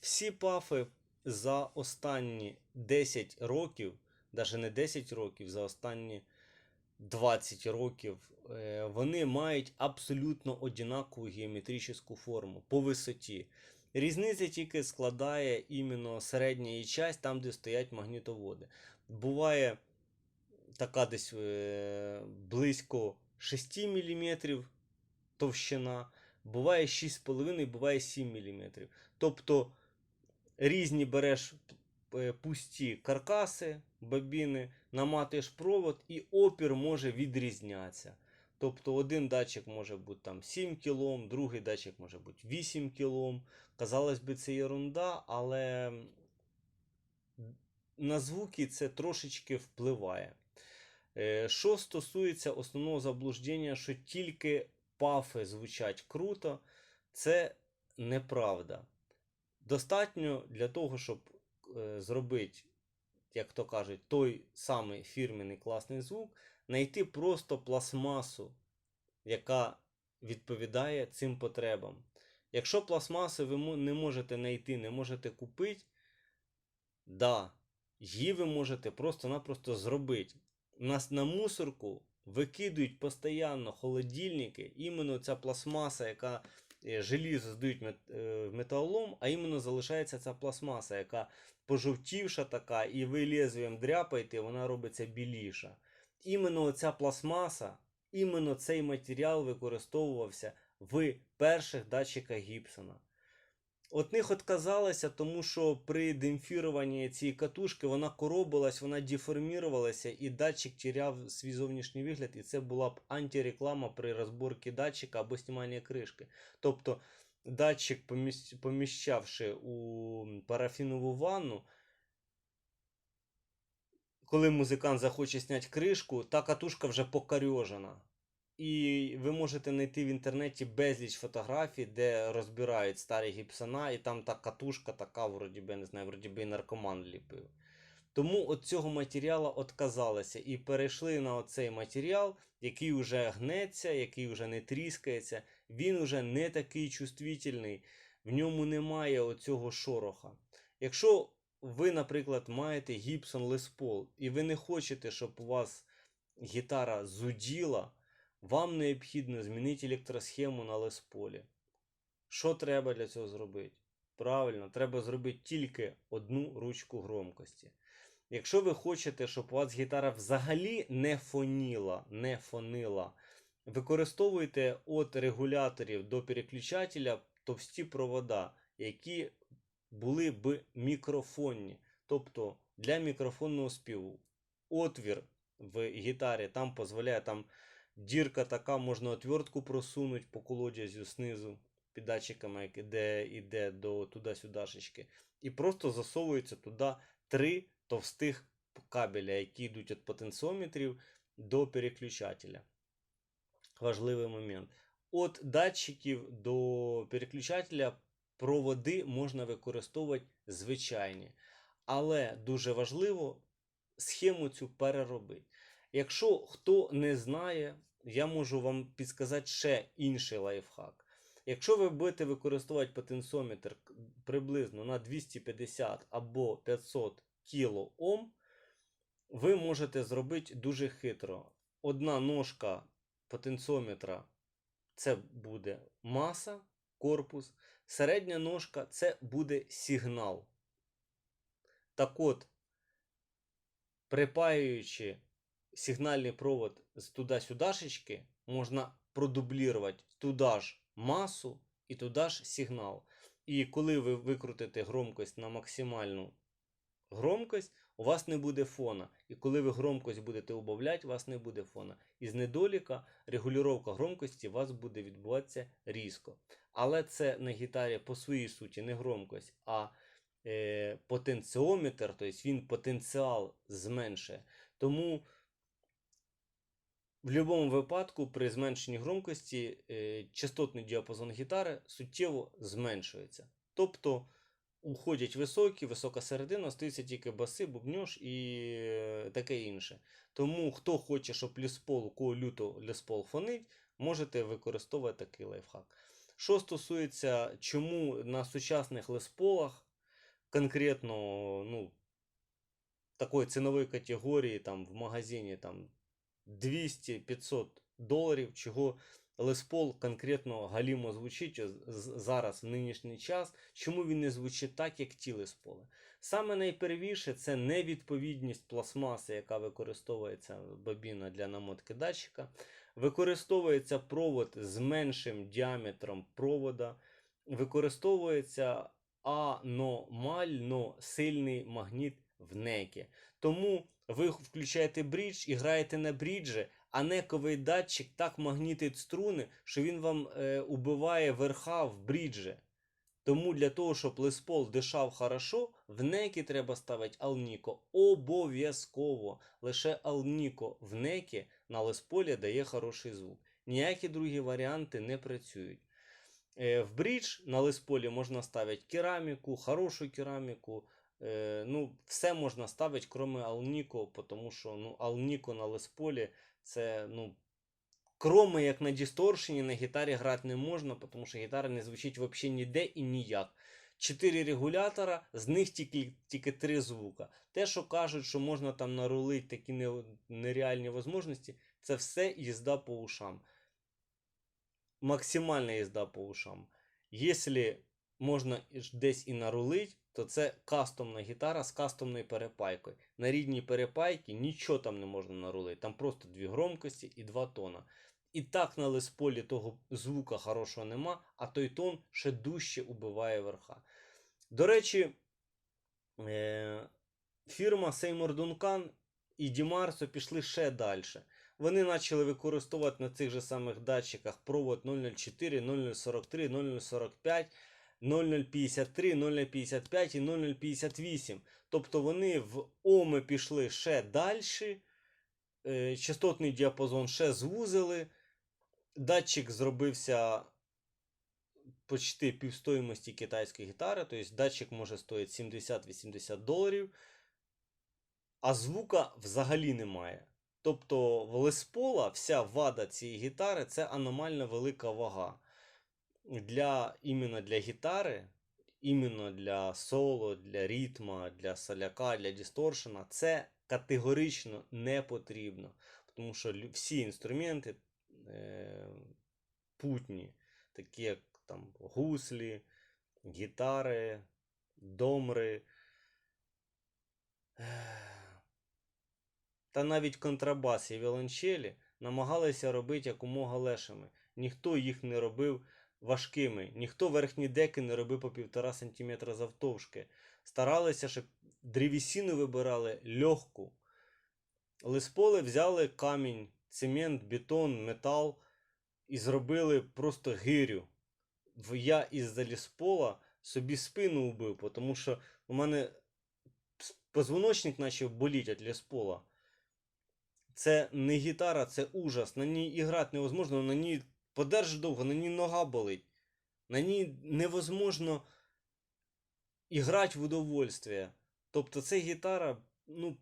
Всі пафи за останні 10 років, навіть не 10 років, за останні 20 років, е, вони мають абсолютно однакову геометричну форму по висоті. Різниця тільки складає іменно середня її часть, там, де стоять магнітоводи. Буває така десь е, близько 6 мм товщина, буває 6,5, буває 7 мм. Тобто різні береш е, пусті каркаси, бобіни, наматуєш провод, і опір може відрізнятися. Тобто один датчик може бути там 7 кОм, другий датчик може бути 8 кОм. Казалось би, це ерунда, але на звуки це трошечки впливає. Е, Що стосується основного заблуждення, що тільки пафи звучать круто, це неправда. Достатньо для того, щоб е, зробити, як то кажуть, той самий фірменний класний звук, знайти просто пластмасу, яка відповідає цим потребам. Якщо пластмаси ви не можете знайти, не можете купити, да, її ви можете просто-напросто зробити. У нас на мусорку викидують постійно холодильники, іменно ця пластмаса, яка желізо здають е, в металолом, а іменно залишається ця пластмаса, яка пожовтівша така, і ви лезвієм дряпаєте, вона робиться біліша. Іменно ця пластмаса, іменно цей матеріал використовувався в перших датчиках Гібсона. От них отказалося, тому що при демпфіруванні цієї катушки вона коробилась, вона деформірувалася, і датчик теряв свій зовнішній вигляд, і це була б антиреклама при розборці датчика або зніманні кришки. Тобто датчик, поміщавши у парафінову ванну, коли музикант захоче зняти кришку, та катушка вже покарьожена. І ви можете знайти в інтернеті безліч фотографій, де розбирають старі гіпсона, і там та катушка така, вроді би, не знаю, вроді би і наркоман ліпив. Тому от цього матеріалу отказалися і перейшли на оцей матеріал, який вже гнеться, який вже не тріскається, він вже не такий чувствительний, в ньому немає оцього шороха. Якщо ви, наприклад, маєте Gibson Les Paul, і ви не хочете, щоб у вас гітара зуділа, вам необхідно змінити електросхему на Paul. Що треба для цього зробити? Правильно, треба зробити тільки одну ручку громкості. Якщо ви хочете, щоб у вас гітара взагалі не фоніла, не фонила, використовуйте від регуляторів до переключателя товсті провода, які були б мікрофонні, тобто для мікрофонного співу. Отвір в гітарі там дозволяє там дірка така, можна отвертку просунути по колодязю знизу під датчиками, як іде, іде до туди-сюдашечки. І просто засовується туди три товстих кабеля, які йдуть від потенціометрів до переключателя. Важливий момент. От датчиків до переключателя проводи можна використовувати звичайні. Але дуже важливо схему цю переробити. Якщо хто не знає, я можу вам підказати ще інший лайфхак. Якщо ви будете використовувати потенціометр приблизно на 250 або 500 кОм, ви можете зробити дуже хитро. Одна ножка потенціометра це буде маса, корпус, середня ножка це буде сигнал. Так от, припаюючи сигнальний провод з туди-сюдашечки, можна продублірувати туди ж масу і туди ж сигнал. І коли ви викрутите громкость на максимальну громкость, у вас не буде фона. І коли ви громкость будете убавляти, у вас не буде фона. Із недоліка регулювання громкості у вас буде відбуватися різко. Але це на гітарі по своїй суті не громкость, а е, потенціометр, тобто він потенціал зменшує. Тому в будь-якому випадку при зменшенні громкості е, частотний діапазон гітари суттєво зменшується. Тобто уходять високі, висока середина, остаються тільки баси, бубньош і е, таке інше. Тому хто хоче, щоб ліспол, у кого люто ліспол фонить, можете використовувати такий лайфхак. Що стосується, чому на сучасних лесполах конкретно, ну, такої цінової категорії там в магазині там 200-500 доларів, чого Paul конкретно галімо звучить зараз в нинішній час. Чому він не звучить так, як ті Paul? Саме найпервіше це невідповідність пластмаси, яка використовується бобіна для намотки датчика. Використовується провод з меншим діаметром провода. Використовується аномально сильний магніт в некі. Тому ви включаєте брідж і граєте на бріджі, а нековий датчик так магнітить струни, що він вам е, убиває верха в бріджі. Тому для того, щоб леспол дишав хорошо, в некі треба ставити алніко. Обов'язково. Лише алніко в некі на лесполі дає хороший звук. Ніякі другі варіанти не працюють. Е, В брідж на лесполі можна ставити кераміку, хорошу кераміку. Е, ну, все можна ставити, крім алніко, тому що ну, алніко на лесполі це ну, кроме як на дисторшені, на гітарі грати не можна, тому що гітара не звучить взагалі ніде і ніяк. Чотири регулятора, з них тільки, тільки три звука. Те, що кажуть, що можна там нарулити такі не, нереальні можливості, це все їзда по ушам. Максимальна їзда по ушам. Якщо можна десь і нарулить, то це кастомна гітара з кастомною перепайкою. На рідній перепайці нічого там не можна нарулити. Там просто дві громкості і два тона. І так на лесполі того звука хорошого нема, а той тон ще дужче убиває верха. До речі, е- фірма Seymour Duncan і Дімарсо пішли ще далі. Вони почали використовувати на цих же самих датчиках провод 004, 0043, 0045, 0053, 0055 і 0058. Тобто вони в ОМи пішли ще далі, е, частотний діапазон ще звузили. Датчик зробився почти півстоїмості китайської гітари, тобто датчик може стоїти 70-80 доларів, а звука взагалі немає. Тобто в Леспола вся вада цієї гітари це аномально велика вага. Для, іменно для гітари, іменно для соло, для ритма, для соляка, для дисторшена, це категорично не потрібно. Тому що всі інструменти е, путні, такі як там гуслі, гітари, домри. Та навіть контрабас і віолончелі намагалися робити якомога лешими. Ніхто їх не робив важкими, ніхто верхні деки не робив по 1,5 см завтовшки. Старалися, щоб древесину вибирали легку. Лесполи взяли камінь, цемент, бетон, метал і зробили просто гирю. Я із-за ліспола собі спину убив, тому що у мене позвоночник почав боліти від ліспола. Це не гітара, це ужас. На ній і грати невозможно, на ній подержиш довго, на ній нога болить. На ній невозможно і грати в удовольствие. Тобто це гітара, ну,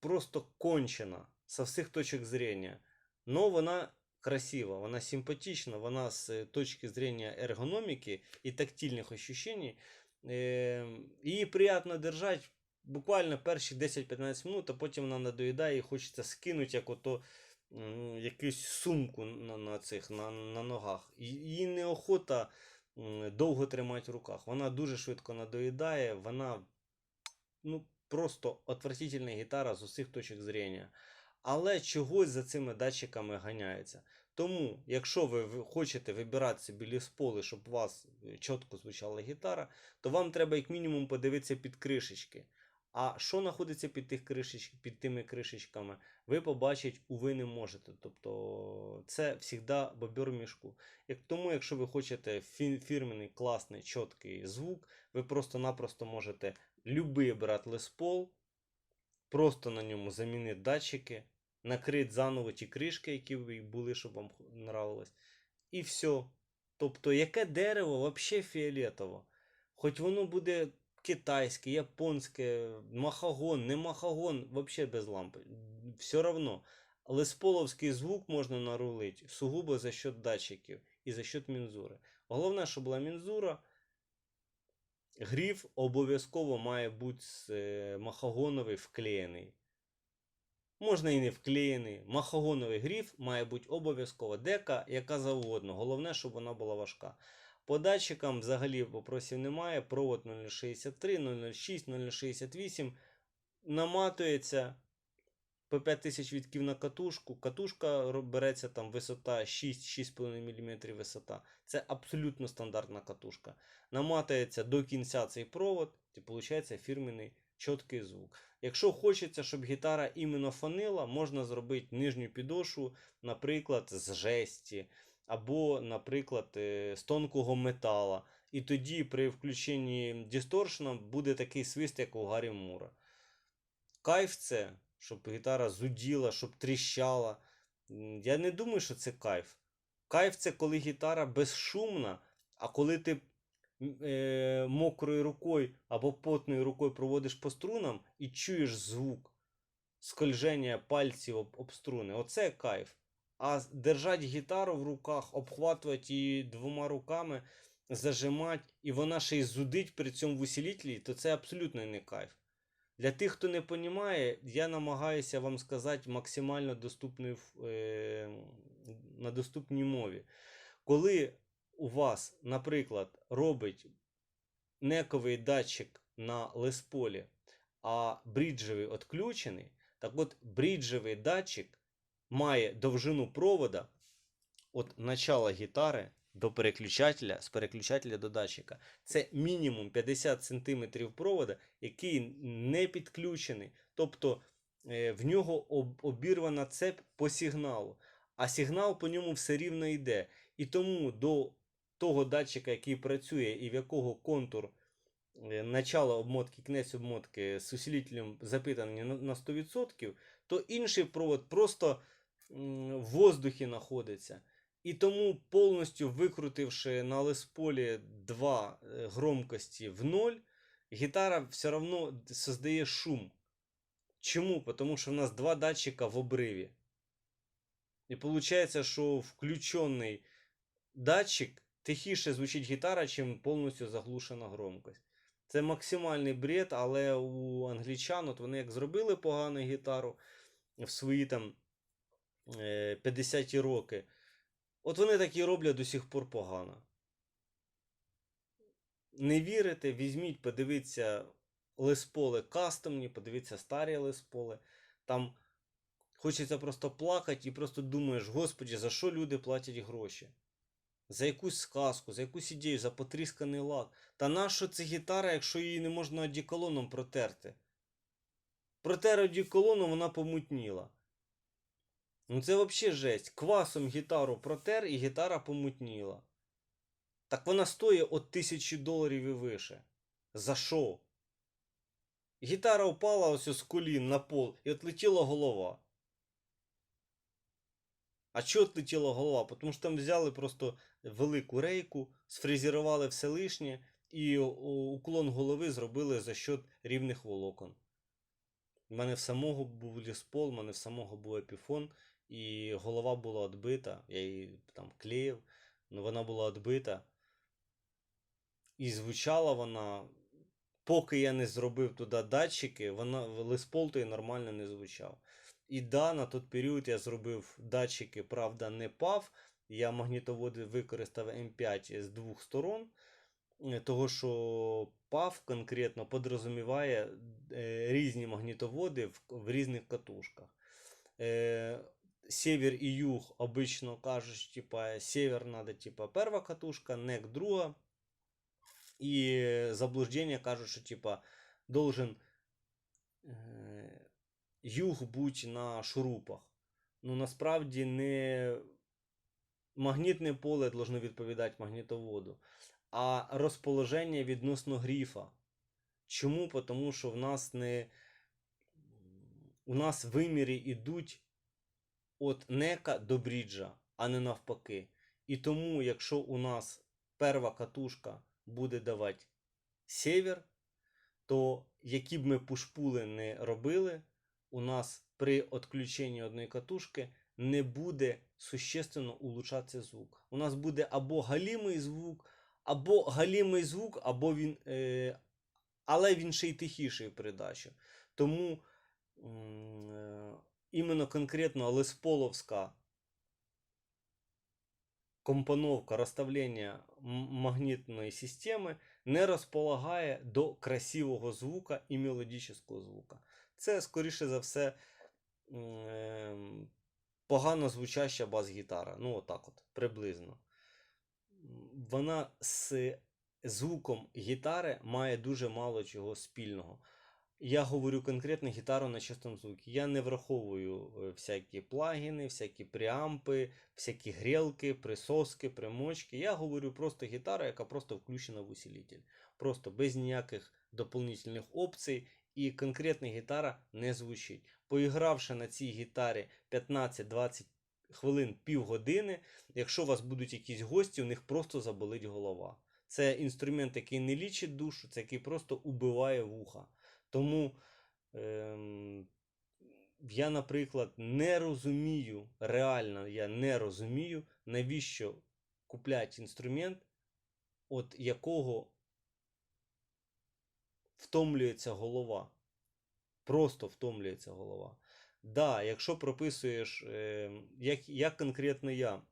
просто кончена со всіх точок зрения. Но вона красива, вона симпатична, вона з е, точки зрения ергономіки і тактильних ощущений. Е, її приємно держать буквально перші 10-15 минут, а потім вона надоїдає і хочеться скинути як ото якусь сумку на, на цих на, на ногах. Її неохота довго тримати в руках. Вона дуже швидко надоїдає, вона ну, просто отвратительна гітара з усіх точок зрення. Але чогось за цими датчиками ганяється. Тому, якщо ви ви хочете вибирати собі лісполи, щоб у вас е, чітко звучала гітара, то вам треба як мінімум подивитися під кришечки. А що знаходиться під, тих кришеч... під тими кришечками, ви побачити уви не можете. Тобто це завжди бобер мішку. Як тому, якщо ви хочете фі- фірменний, класний, чіткий звук, ви просто-напросто можете любий брати леспол, просто на ньому замінити датчики, накрити заново ті кришки, які ви були, щоб вам нравилось. І все. Тобто, яке дерево взагалі фіолетово. Хоч воно буде китайське, японське, махагон, не махагон, взагалі без лампи. Все равно. Лесполовський звук можна нарулити сугубо за счет датчиків і за счет мінзури. Головне, щоб була мінзура гриф обов'язково має бути е, махагоновий вклеєний. Можна і не вклеєний. Махагоновий гриф має бути обов'язково. Дека, яка завгодно. Головне, щоб вона була важка. По датчикам взагалі вопросів немає. Провод 0063, 006, 068 наматується по 5000 вітків на катушку. Катушка береться там висота 6-6,5 мм висота. Це абсолютно стандартна катушка. Наматується до кінця цей провод, і виходить фірменний чіткий звук. Якщо хочеться, щоб гітара іменно фонила, можна зробити нижню підошву, наприклад, з жесті, або, наприклад, е, з тонкого метала. І тоді при включенні дисторшена буде такий свист, як у Гаррі Мура. Кайф це, щоб гітара зуділа, щоб тріщала. Я не думаю, що це кайф. Кайф це коли гітара безшумна, а коли ти е, мокрою рукою або потною рукою проводиш по струнам і чуєш звук скольження пальців об, об струни. Оце кайф. А держать гітару в руках, обхватувати її двома руками, зажимати, і вона ще й зудить при цьому в усилителі, то це абсолютно не кайф. Для тих, хто не розуміє, я намагаюся вам сказати максимально доступною, ф- е, на доступній мові. Коли у вас, наприклад, робить нековий датчик на лесполі, а бріджевий відключений, так от бріджевий датчик має довжину провода від начала гітари до переключателя, з переключателя до датчика. Це мінімум 50 см провода, який не підключений. Тобто е, в нього обірвана цепь по сигналу, а сигнал по ньому все рівно йде. І тому до того датчика, який працює і в якого контур е, начало обмотки, кінець обмотки з усилителем запитаний на на 100%, то інший провод просто в воздухі знаходиться. І тому повністю викрутивши на лесполі два е, громкості в ноль, гітара все одно создає шум. Чому? Тому що в нас два датчика в обриві. І виходить, що включений датчик тихіше звучить гітара, чим повністю заглушена громкость. Це максимальний бред, але у англічан, от вони як зробили погану гітару в свої там 50-ті роки, от вони так і роблять до сих пор погано. Не вірите, візьміть, подивіться лесполи кастомні, подивіться старі лесполи. Там хочеться просто плакати і просто думаєш, господі, за що люди платять гроші? За якусь сказку, за якусь ідею, за потрісканий лак. Та нащо це гітара, якщо її не можна одіколоном протерти? Протер одіколоном, вона помутніла. Ну це взагалі жесть. Квасом гітару протер і гітара помутніла. Так вона стоїть от тисячі доларів і вище. За що? Гітара впала ось з колін на пол і отлетіла голова. А чого отлетіла голова? Тому що там взяли просто велику рейку, сфрезерували все лишнє і уклон голови зробили за счет рівних волокон. У мене в самого був ліспол, у мене в самого був епіфон, і голова була відбита. Я її там клеїв, але вона була відбита. І звучала вона, поки я не зробив туди датчики, вона лиспол той нормально не звучав. І да, на той період я зробив датчики, правда, не PAV. Я магнітоводи використав М5 з двох сторон. е, Того, що PAV конкретно подрозуміває е, різні магнітоводи в, в різних катушках. Север і юг обично кажуть, типа, север надо, типа, перша катушка, нек друга. І заблуждення кажуть, що типа должен е, юг бути на шурупах. Ну насправді не магнітне поле должно відповідати магнітоводу, а розположення відносно гріфа. Чому? Тому що в нас не у нас виміри йдуть від нека до бріджа, а не навпаки. І тому, якщо у нас перша катушка буде давати север, то які б ми пушпули не робили, у нас при відключенні одної катушки не буде существенно улучшатися звук. У нас буде або галімий звук, або галімий звук, або він. Е, але він ще й тихіший в передачу. Тому е, іменно конкретно лесполовська компоновка розставлення магнітної системи не розполагає до красивого звука і мелодичного звука. Це, скоріше за все, ем, погано звучаща бас-гітара. Ну, отак от, приблизно. Вона з звуком гітари має дуже мало чого спільного. Я говорю конкретно гітару на чистому звукі. Я не враховую е, всякі плагіни, всякі преампи, всякі грілки, присоски, примочки. Я говорю просто гітара, яка просто включена в усилитель. Просто без ніяких доповнительних опцій, і конкретна гітара не звучить. Поігравши на цій гітарі 15-20 хвилин, півгодини, якщо у вас будуть якісь гості, у них просто заболить голова. Це інструмент, який не лічить душу, це який просто убиває вуха. Тому ем, я, наприклад, не розумію, реально я не розумію, навіщо купляти інструмент, от якого втомлюється голова. Просто втомлюється голова. Да, якщо прописуєш, е, як, як конкретно я